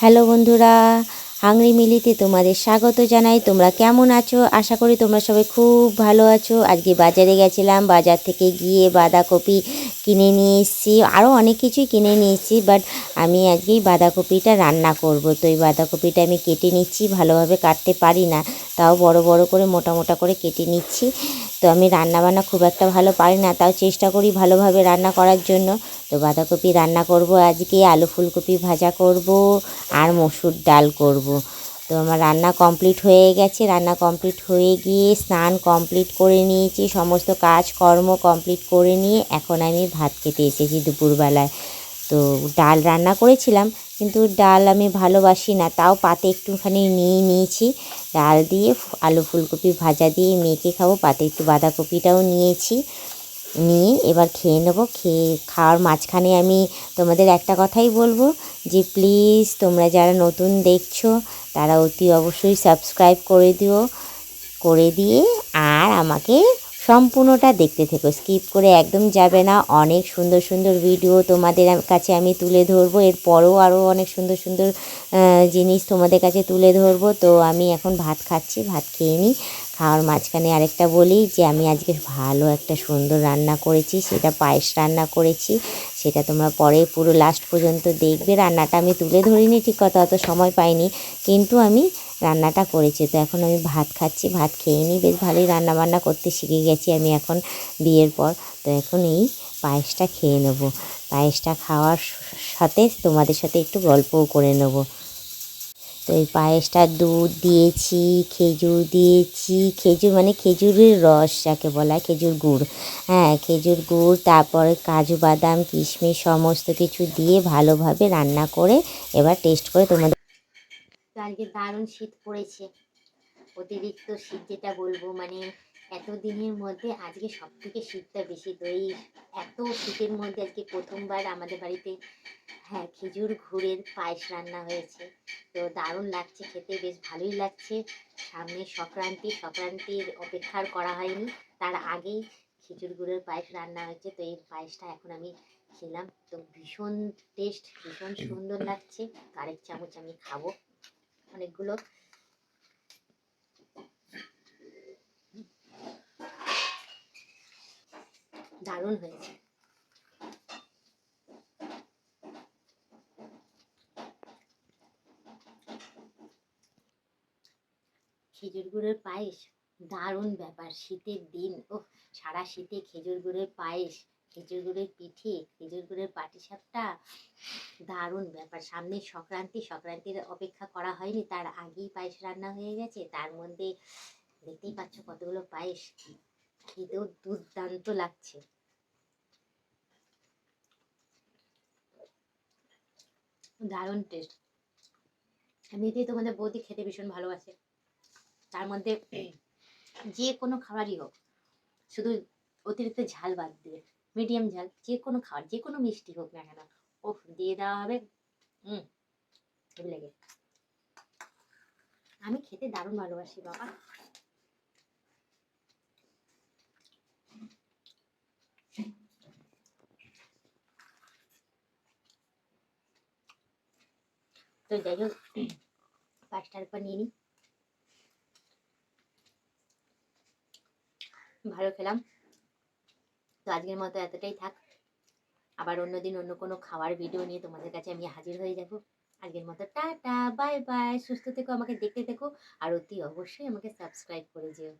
Hello বন্ধুরা hungry মিলিতে তোমাদের স্বাগত জানাই। তোমরা কেমন আছো? আশা করি তোমরা সবাই খুব ভালো আছো। আজকে বাজারে গেছিলাম, বাজার থেকে গিয়ে বাঁধাকপি কিনে নিয়ে এসেছি আরও অনেক কিছুই কিনে নিয়ে এসেছি বাট আমি আজকে এই বাঁধাকপিটা রান্না করব। তো এই বাঁধাকপিটা আমি কেটে নিচ্ছি, ভালোভাবে কাটতে পারি না, তাও বড় বড় করে, মোটা মোটা করে কেটে নিচ্ছি। তো আমি রান্না বান্না খুব একটা ভালো পারি না, তাও চেষ্টা করি ভালোভাবে রান্না করার জন্য। তো বাঁধাকপি রান্না করব, আজকে আলু ফুলকপি ভাজা করব, আর মসুর ডাল করব। তো আমার রান্না কমপ্লিট হয়ে গেছে। রান্না কমপ্লিট হয়ে গিয়ে স্নান কমপ্লিট করে নিয়েছি, সমস্ত কাজকর্ম কমপ্লিট করে নিয়ে এখন আমি ভাত খেতে এসেছি দুপুরবেলায়। তো ডাল রান্না করেছিলাম, কিন্তু ডাল আমি ভালোবাসি না, তাও পাতে একটুখানি নিয়ে নিয়েছি। ডাল দিয়ে আলু ফুলকপি ভাজা দিয়ে মেখে খাব, পাতে একটু বাঁধাকপিটাও নিয়েছি। নিয়ে এবার খেয়ে নেব। খেয়ে খাওয়ার মাঝখানে আমি তোমাদের একটা কথাই বলব যে প্লিজ তোমরা যারা নতুন দেখছ, তারা অতি অবশ্যই সাবস্ক্রাইব করে দিও, করে দিয়ে আর আমাকে সম্পূর্ণটা দেখতে থেকো স্কিপ করে একদম যাবে না। অনেক সুন্দর সুন্দর ভিডিও তোমাদের কাছে আমি তুলে ধরবো। এরপরেও আরও অনেক সুন্দর সুন্দর জিনিস তোমাদের কাছে তুলে ধরবো। তো আমি এখন ভাত খাচ্ছি, ভাত খেয়ে নিই খাওয়ার মাঝখানে আরেকটা বলি যে, আমি আজকে ভালো একটা সুন্দর রান্না করেছি, সেটা পায়েস রান্না করেছি। সেটা তোমরা পরে পুরো লাস্ট পর্যন্ত দেখবে। রান্নাটা আমি তুলে ধরিনি ঠিক কথা, অত সময় পাইনি। কিন্তু আমি রান্নাটা করেছি। তো এখন আমি ভাত খাচ্ছি, ভাত খেয়ে নিই বেশ ভালোই রান্নাবান্না করতে শিখে গেছি আমি এখন বিয়ের পর। তো এখন এই পায়েসটা খেয়ে নেব। পায়েসটা খাওয়ার সাথে তোমাদের সাথে একটু গল্পও করে নেব। তো এই পায়েসটা দুধ দিয়েছি, খেজুর দিয়েছি, খেজুর মানে খেজুরের রস যাকে বলা হয়, খেজুর গুড়। হ্যাঁ খেজুর গুড়, তারপরে কাজু বাদাম, কিশমিশ সমস্ত কিছু দিয়ে ভালোভাবে রান্না করে এবার টেস্ট করে তোমাদের আজকে দারুণ শীত পড়েছে। অতিরিক্ত শীত যেটা বলব মানে এতদিনের মধ্যে আজকে সব থেকে শীতটা বেশি তো এই এত শীতের মধ্যে আজকে প্রথমবার আমাদের বাড়িতে হ্যাঁ খেজুর গুড়ের পায়েস রান্না হয়েছে। তো দারুণ লাগছে খেতে বেশ ভালোই লাগছে। সামনে সংক্রান্তি সংক্রান্তির অপেক্ষার করা হয়নি। তার আগেই খেজুর গুড়ের পায়েস রান্না হয়েছে। তো এই পায়েসটা এখন আমি খেলাম। তো ভীষণ টেস্ট ভীষণ সুন্দর লাগছে। আরেক চামচ আমি খাব অনেকগুলো। দারুণ হয়েছে। খেজুর গুড়ের পায়েস, দারুণ ব্যাপার। শীতের দিন ও সারা শীতে খেজুর গুড়ের পায়েস, খেজুর গুড়ের পিঠে, খেজুর গুড়ের পাটিসাপটা, দারুণ ব্যাপার। সামনে সংক্রান্তি, সংক্রান্তির অপেক্ষা করা হয়নি, তার আগেই পায়েস রান্না হয়ে গেছে। তার মধ্যে দেখতেই পাচ্ছ কতগুলো পায়েস। খেতেও দুর্দান্ত লাগছে। দারুণ টেস্ট এমনিতেই তোমাদের বৌদি খেতে ভীষণ ভালোবাসে। তার মধ্যে যে কোনো খাবারই হোক, শুধু অতিরিক্ত ঝাল বাদ দিয়ে মিডিয়াম ঝাল, যে কোনো খাবার, যে কোনো মিষ্টি হোক না কেন, ওফ, দিয়ে দেওয়া হবে। হুম লাগে। আমি খেতে দারুণ ভালোবাসি, বাবা। তো যাই হোক পাঁচটার পর নিয়ে নিই ভালো খেলাম। তো আজকের মতো এতটাই থাক। আবার অন্যদিন অন্য কোনো খাওয়ার ভিডিও নিয়ে তোমাদের কাছে আমি হাজির হয়ে যাব। আজকের মতো টাটা বাই বাই সুস্থ থেকো, আমাকে দেখতে থেকো। আর অতি অবশ্যই আমাকে সাবস্ক্রাইব করে যেও।